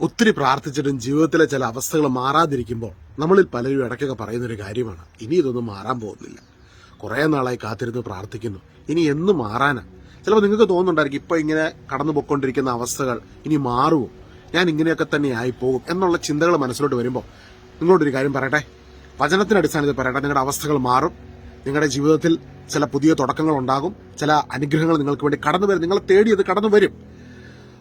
ഒത്തിരി പ്രാർത്ഥിച്ചിട്ടും ജീവിതത്തിലെ ചില അവസ്ഥകൾ മാറാതിരിക്കുമ്പോൾ നമ്മളിൽ പലരും ഇടയ്ക്കൊക്കെ പറയുന്നൊരു കാര്യമാണ് ഇനി ഇതൊന്നും മാറാൻ പോകുന്നില്ല. കുറേ നാളായി കാത്തിരുന്ന് പ്രാർത്ഥിക്കുന്നു. ഇനി എന്ന് മാറാനാ? ചിലപ്പോൾ നിങ്ങൾക്ക് തോന്നുന്നുണ്ടായിരിക്കും ഇപ്പോൾ ഇങ്ങനെ കടന്നു പോയിക്കൊണ്ടിരിക്കുന്ന അവസ്ഥകൾ ഇനി മാറുമോ ഞാൻ ഇങ്ങനെയൊക്കെ തന്നെ ആയിപ്പോകും. എന്നുള്ള ചിന്തകൾ മനസ്സിലോട്ട് വരുമ്പോൾ നിങ്ങളോടൊരു കാര്യം പറയട്ടെ? വചനത്തിന്റെ അടിസ്ഥാനത്തിൽ പറയട്ടെ നിങ്ങളുടെ അവസ്ഥകൾ മാറും. നിങ്ങളുടെ ജീവിതത്തിൽ ചില പുതിയ തുടക്കങ്ങൾ ഉണ്ടാകും. ചില അനുഗ്രഹങ്ങൾ നിങ്ങൾക്ക് വേണ്ടി കടന്നു വരും. നിങ്ങളെ തേടി അത് കടന്നു വരും.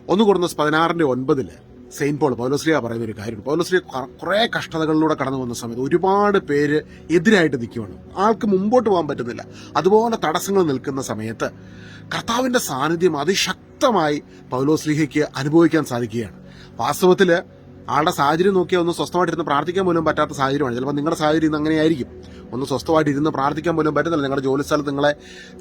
ഒന്ന് കുറഞ്ഞ പതിനാറിന്റെ ഒൻപതിൽ സെയിന്റ് പോൾ പൗലോസ്ലിയ പറയുന്ന ഒരു കാര്യമുണ്ട്. പൗലോസ്ലിയ കുറെ കഷ്ടതകളിലൂടെ കടന്നു വന്ന സമയത്ത് ഒരുപാട് പേര് എതിരായിട്ട് നിൽക്കുകയാണ് ആൾക്ക് മുമ്പോട്ട് പോകാൻ പറ്റുന്നില്ല. അതുപോലെ തടസ്സങ്ങൾ നിൽക്കുന്ന സമയത്ത് കർത്താവിന്റെ സാന്നിധ്യം അതിശക്തമായി പൗലോസ്ലിഹയ്ക്ക് അനുഭവിക്കാൻ സാധിക്കുകയാണ്. വാസ്തവത്തിൽ ആളുടെ സാഹചര്യം നോക്കിയാൽ ഒന്ന് സ്വസ്ഥമായിട്ടിരുന്ന് പ്രാർത്ഥിക്കാൻ പോലും പറ്റാത്ത സാഹചര്യമാണ്. ചിലപ്പോൾ നിങ്ങളുടെ സാഹചര്യം ഇന്ന് അങ്ങനെയായിരിക്കും. ഒന്ന് സ്വസ്ഥമായിട്ട് ഇരുന്ന് പ്രാർത്ഥിക്കാൻ പോലും പറ്റുന്നില്ല. നിങ്ങളുടെ ജോലി സ്ഥലത്ത് നിങ്ങളെ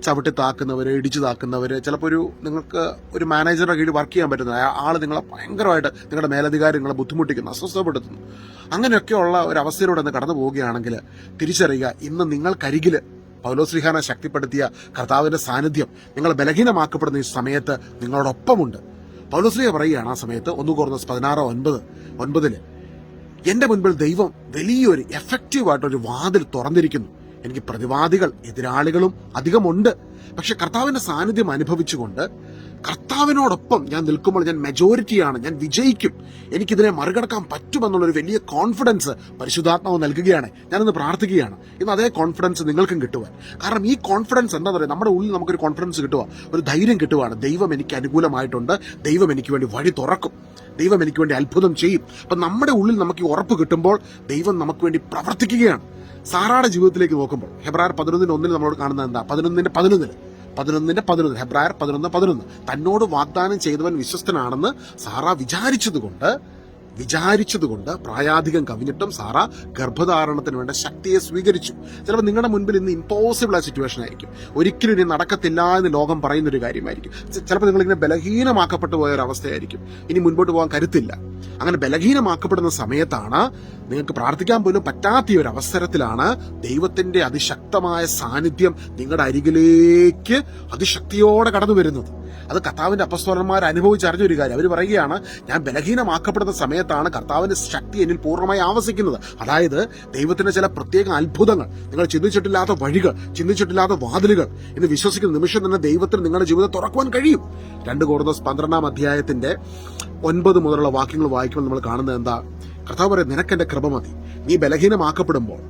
ചവിട്ടി താക്കുന്നവർ ഇടിച്ചു താക്കുന്നവർ ചിലപ്പോൾ ഒരു നിങ്ങൾക്ക് ഒരു മാനേജറുടെ കീഴിൽ വർക്ക് ചെയ്യാൻ പറ്റുന്ന ആൾ നിങ്ങളെ ഭയങ്കരമായിട്ട് നിങ്ങളുടെ മേലധികാരി നിങ്ങളെ ബുദ്ധിമുട്ടിക്കുന്നു അസ്വസ്ഥപ്പെടുത്തുന്നു അങ്ങനെയൊക്കെയുള്ള ഒരു അവസ്ഥയിലൂടെ ഒന്ന് കടന്നു പോവുകയാണെങ്കിൽ തിരിച്ചറിയുക ഇന്ന് നിങ്ങൾക്കരികിൽ പൗലോശ്രീഹാനെ ശക്തിപ്പെടുത്തിയ കർത്താവിന്റെ സാന്നിധ്യം നിങ്ങൾ ബലഹീനമാക്കപ്പെടുന്ന ഈ സമയത്ത് നിങ്ങളോടൊപ്പമുണ്ട്. പൗലോസ്ലിയ പറയുകയാണ് ആ സമയത്ത് ഒന്ന് കുറഞ്ഞ പതിനാറ് ഒൻപത് ഒൻപതിൽ എന്റെ മുൻപിൽ ദൈവം വലിയൊരു എഫക്റ്റീവ് ആയിട്ടൊരു വാതിൽ തുറന്നിരിക്കുന്നു. എനിക്ക് പ്രതിവാദികൾ എതിരാളികളും അധികമുണ്ട്. പക്ഷെ കർത്താവിന്റെ സാന്നിധ്യം അനുഭവിച്ചുകൊണ്ട് കർത്താവിനോടൊപ്പം ഞാൻ നിൽക്കുമ്പോൾ ഞാൻ മെജോറിറ്റിയാണ് ഞാൻ വിജയിക്കും. എനിക്കിതിനെ മറികടക്കാൻ പറ്റുമെന്നുള്ളൊരു വലിയ കോൺഫിഡൻസ് പരിശുദ്ധാത്മാവ് നൽകുകയാണ്. ഞാനിന്ന് പ്രാർത്ഥിക്കുകയാണ്. ഇന്ന് അതേ കോൺഫിഡൻസ് നിങ്ങൾക്കും കിട്ടുവാൻ. കാരണം ഈ കോൺഫിഡൻസ് എന്താ പറയുക നമ്മുടെ ഉള്ളിൽ നമുക്കൊരു കോൺഫിഡൻസ് കിട്ടുക ഒരു ധൈര്യം കിട്ടുവാണ്. ദൈവം എനിക്ക് അനുകൂലമായിട്ടുണ്ട്. ദൈവം എനിക്ക് വേണ്ടി വഴി തുറക്കും. ദൈവം എനിക്ക് വേണ്ടി അത്ഭുതം ചെയ്യും. അപ്പൊ നമ്മുടെ ഉള്ളിൽ നമുക്ക് ഈ ഉറപ്പ് കിട്ടുമ്പോൾ ദൈവം നമുക്ക് വേണ്ടി പ്രവർത്തിക്കുകയാണ്. സാറായുടെ ജീവിതത്തിലേക്ക് നോക്കുമ്പോൾ ഹെബ്രാർ പതിനൊന്നിന് ഒന്നിന് നമ്മളോട് കാണുന്നത് എന്താ? പതിനൊന്നിന്റെ പതിനൊന്നിന് പതിനൊന്നിന്റെ പതിനൊന്ന് ഹെബ്രായർ പതിനൊന്ന് പതിനൊന്ന്. തന്നോട് വാഗ്ദാനം ചെയ്തവൻ വിശ്വസ്തനാണെന്ന് സാറ വിചാരിച്ചതുകൊണ്ട് വിചാരിച്ചതുകൊണ്ട് പ്രായാധികം കവിഞ്ഞിട്ടും സാറ ഗർഭധാരണത്തിന് വേണ്ട ശക്തിയെ സ്വീകരിച്ചു. ചിലപ്പോൾ നിങ്ങളുടെ മുൻപിൽ ഇന്ന് ഇമ്പോസിബിൾ ആയ സിറ്റുവേഷൻ ആയിരിക്കും. ഒരിക്കലും ഇനി നടക്കത്തില്ല എന്ന് ലോകം പറയുന്ന ഒരു കാര്യമായിരിക്കും ചിലപ്പോൾ നിങ്ങളിങ്ങനെ ബലഹീനമാക്കപ്പെട്ടു പോയ ഒരു അവസ്ഥയായിരിക്കും. ഇനി മുൻപോട്ട് പോകാൻ കരുത്തില്ല. അങ്ങനെ ബലഹീനമാക്കപ്പെടുന്ന സമയത്താണ് നിങ്ങൾക്ക് പ്രാർത്ഥിക്കാൻ പോലും പറ്റാത്ത ഒരു അവസരത്തിലാണ് ദൈവത്തിന്റെ അതിശക്തമായ സാന്നിധ്യം നിങ്ങളുടെ അരികിലേക്ക് അതിശക്തിയോടെ കടന്നു വരുന്നത്. അത് കർത്താവിന്റെ അപസ്വരന്മാർ അനുഭവിച്ചറിഞ്ഞ ഒരു കാര്യം. അവർ പറയുകയാണ് ഞാൻ ബലഹീനമാക്കപ്പെടുന്ന സമയത്താണ് കർത്താവിന്റെ ശക്തി എന്നിൽ പൂർണമായി ആവസിക്കുന്നത്. അതായത് ദൈവത്തിന്റെ ചില പ്രത്യേക അത്ഭുതങ്ങൾ നിങ്ങൾ ചിന്തിച്ചിട്ടില്ലാത്ത വഴികൾ ചിന്തിച്ചിട്ടില്ലാത്ത വാതിലുകൾ എന്ന് വിശ്വസിക്കുന്ന നിമിഷം തന്നെ ദൈവത്തിന് നിങ്ങളുടെ ജീവിതം തുറക്കുവാൻ കഴിയും. രണ്ട് കോർന്നസ് പന്ത്രണ്ടാം അധ്യായത്തിന്റെ ഒൻപത് മുതലുള്ള വാക്യങ്ങൾ വായിക്കുമ്പോൾ നമ്മൾ കാണുന്നത് എന്താ? കർത്താവ് പറയും നിനക്കെന്റെ കൃപ മതി. നീ ബലഹീനമാക്കപ്പെടുമ്പോൾ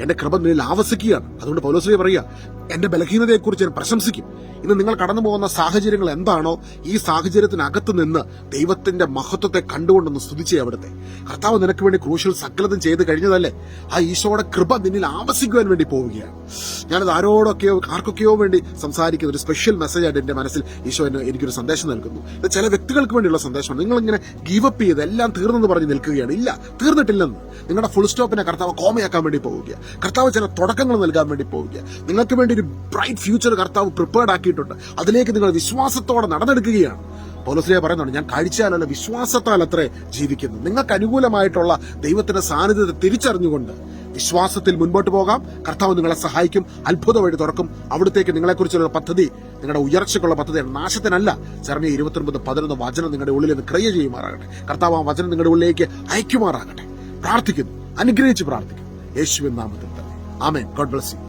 എന്റെ കൃപ നിന്നിൽ ആവസിക്കുകയാണ്. അതുകൊണ്ട് പൗലോസ്ലി പറയുക എന്റെ ബലഹീനതയെക്കുറിച്ച് ഞാൻ പ്രശംസിക്കും. ഇന്ന് നിങ്ങൾ കടന്നു പോകുന്ന സാഹചര്യങ്ങൾ എന്താണോ ഈ സാഹചര്യത്തിനകത്ത് നിന്ന് ദൈവത്തിന്റെ മഹത്വത്തെ കണ്ടുകൊണ്ടൊന്ന് സ്തുതിച്ചേ അവിടുത്തെ. കർത്താവ് നിനക്ക് വേണ്ടി ക്രൂശൽ സകലതും ചെയ്ത് കഴിഞ്ഞതല്ലേ? ആ ഈശോയുടെ കൃപ നിന്നിൽ ആവസിക്കുവാൻ വേണ്ടി പോവുകയാണ്. ഞാനത് ആരോടൊക്കെയോ ആർക്കൊക്കെയോ വേണ്ടി സംസാരിക്കുന്ന ഒരു സ്പെഷ്യൽ മെസ്സേജ് ആയിട്ട് എന്റെ മനസ്സിൽ ഈശോ എന്നെ എനിക്കൊരു സന്ദേശം നൽകുന്നു. ഇത് ചില വ്യക്തികൾക്ക് വേണ്ടിയുള്ള സന്ദേശമാണ്. നിങ്ങൾ ഇങ്ങനെ ഗീവപ്പ് ചെയ്ത് എല്ലാം തീർന്നെന്ന് പറഞ്ഞ് നിൽക്കുകയാണ്. ഇല്ല തീർന്നിട്ടില്ലെന്ന്. നിങ്ങളുടെ ഫുൾ സ്റ്റോപ്പിനെ കർത്താവ് കോമയാക്കാൻ വേണ്ടി പോവുക കർത്താവ് ചില തുടക്കങ്ങൾ നൽകാൻ വേണ്ടി പോവുക നിങ്ങൾക്ക് വേണ്ടി ഒരു ബ്രൈറ്റ് ഫ്യൂച്ചർ കർത്താവ് പ്രിപ്പയർഡ് ആക്കിയിട്ടുണ്ട്. അതിലേക്ക് നിങ്ങൾ വിശ്വാസത്തോടെ നടന്നെടുക്കുകയാണ്. പോലീസിലെ പറയുന്നുണ്ട് ഞാൻ കാഴ്ചയാലല്ല വിശ്വാസത്താൽ അത്രേ ജീവിക്കുന്നു. നിങ്ങൾക്ക് അനുകൂലമായിട്ടുള്ള ദൈവത്തിന്റെ സാന്നിധ്യത്തെ തിരിച്ചറിഞ്ഞുകൊണ്ട് വിശ്വാസത്തിൽ മുൻപോട്ട് പോകാം. കർത്താവ് നിങ്ങളെ സഹായിക്കും. അത്ഭുത വഴി തുറക്കും. അവിടത്തേക്ക് നിങ്ങളെക്കുറിച്ചുള്ള പദ്ധതി നിങ്ങളുടെ ഉയർച്ചയ്ക്കുള്ള പദ്ധതിയാണ്. നാശത്തിനല്ല. ചെറിയ ഇരുപത്തൊൻപത് പതിനൊന്ന് വചനം നിങ്ങളുടെ ഉള്ളിൽ നിന്ന് ക്രിയ ചെയ്യുമാറാകട്ടെ. കർത്താവ് ആ വചനം നിങ്ങളുടെ ഉള്ളിലേക്ക് അയക്കുമാറാകട്ടെ പ്രാർത്ഥിക്കുന്നു. അനുഗ്രഹിച്ച് പ്രാർത്ഥിക്കുന്നു. യേശുവിൻ നാമത്തിൽ തന്നെ. ആമേൻ. God bless you.